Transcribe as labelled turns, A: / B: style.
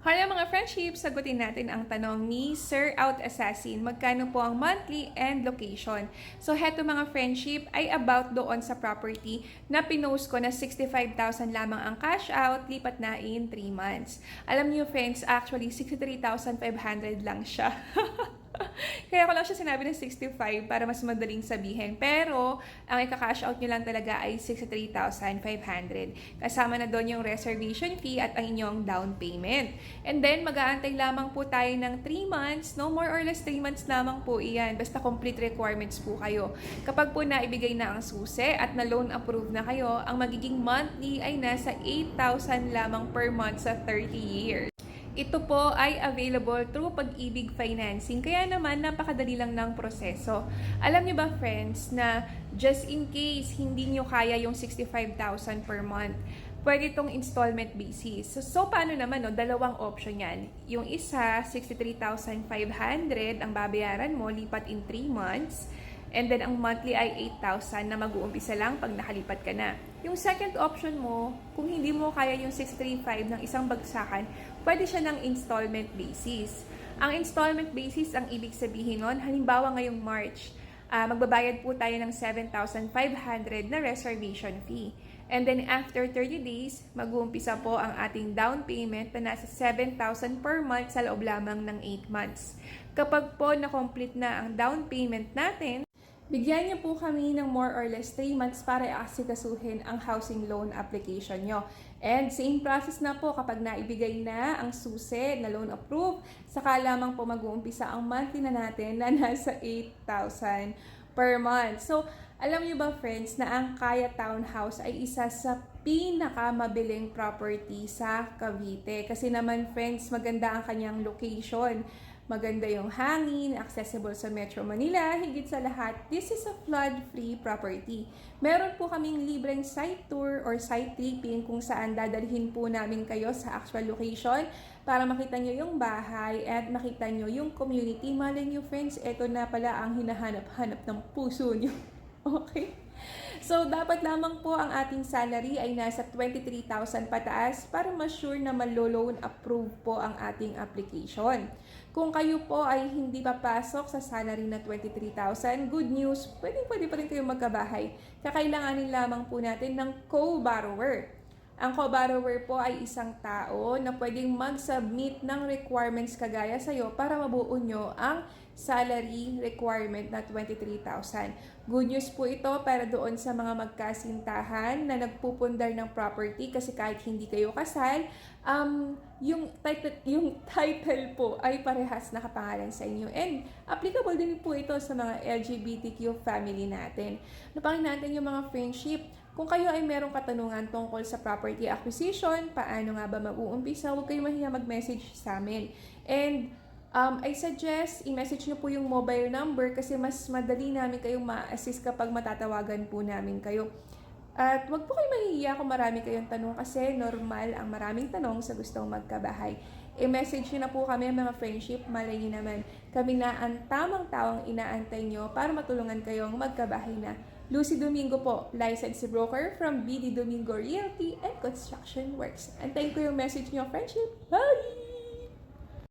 A: Hello mga friendship, sagutin natin ang tanong ni Sir Out Assassin. Magkano po ang monthly and location? So heto mga friendship ay about doon sa property na pinost ko na 65,000 lamang ang cash out, lipat na in 3 months. Alam niyo friends, actually 63,500 lang siya. Kaya ko lang siya sinabi ng 65 para mas madaling sabihin. Pero, ang ika-cash out nyo lang talaga ay 63,500. Kasama na doon yung reservation fee at ang inyong down payment. And then, mag-aantay lamang po tayo ng 3 months. No more or less 3 months lamang po iyan. Basta complete requirements po kayo. Kapag po naibigay na ang susi at na loan approved na kayo, ang magiging monthly ay nasa 8,000 lamang per month sa 30 years. Ito po ay available through pag-ibig financing. Kaya naman, napakadali lang ng proseso. Alam niyo ba, friends, na just in case hindi niyo kaya yung 65,000 per month, pwede itong installment basis. So, so paano naman, no? dalawang option yan. Yung isa, 63,500 ang babayaran mo, lipat in 3 months. And then, ang monthly ay 8,000 na mag-uumpisa lang pag nakalipat ka na. Yung second option mo, kung hindi mo kaya yung 635 ng isang bagsakan, pwede siya ng installment basis. Ang installment basis, ang ibig sabihin nun, halimbawa ngayong March, ah, magbabayad po tayo ng 7,500 na reservation fee. And then after 30 days, mag-uumpisa po ang ating down payment na nasa 7,000 per month sa loob lamang ng 8 months. Kapag po na-complete na ang down payment natin, Bigyan niyo po kami ng more or less 3 months para asikasuhin ang housing loan application nyo. And same process na po kapag naibigay na ang susi na loan approved, saka lamang po mag-uumpisa ang monthly na natin na nasa 8,000 per month. So, alam niyo ba friends na ang Kaya Townhouse ay isa sa pinakamabiling property sa Cavite. Kasi naman friends, maganda ang kanyang location. Maganda yung hangin, accessible sa Metro Manila, higit sa lahat, this is a flood-free property. Meron po kaming libreng site tour or site tripping kung saan dadalhin po namin kayo sa actual location para makita nyo yung bahay at makita nyo yung community. Malay nyo friends, ito na pala ang hinahanap-hanap ng puso nyo. okay? So, dapat lamang po ang ating salary ay nasa 23,000 pataas para ma-sure na malo-loan approve po ang ating application. Kung kayo po ay hindi papasok sa salary na 23,000, good news, pwede pwede pa rin kayo magkabahay. Kakailanganin lamang po natin ng co-borrower. Ang co-borrower po ay isang tao na pwedeng mag-submit ng requirements kagaya sa'yo para mabuo nyo ang salary requirement na 23,000. Good news po ito para doon sa mga magkasintahan na nagpupundar ng property kasi kahit hindi kayo kasal, um, yung, title, yung title po ay parehas nakapangalan sa inyo. And applicable din po ito sa mga LGBTQ family natin. Napangin natin yung mga friendship. Kung kayo ay merong katanungan tungkol sa property acquisition, paano nga ba mag-uumpisa, huwag kayo mahiya mag-message sa amin. And Um, I suggest, i-message nyo po yung mobile number kasi mas madali namin kayong ma-assist kapag matatawagan po namin kayo. At wag po kayo mahihiya kung marami kayong tanong kasi normal ang maraming tanong sa gustong magkabahay. I-message nyo na po kami mga friendship, malay naman kami na ang tamang tawang inaantay nyo para matulungan kayong magkabahay na. Lucy Domingo po, licensed broker from BD Domingo Realty and Construction Works. Antayin ko yung message nyo, friendship. Bye!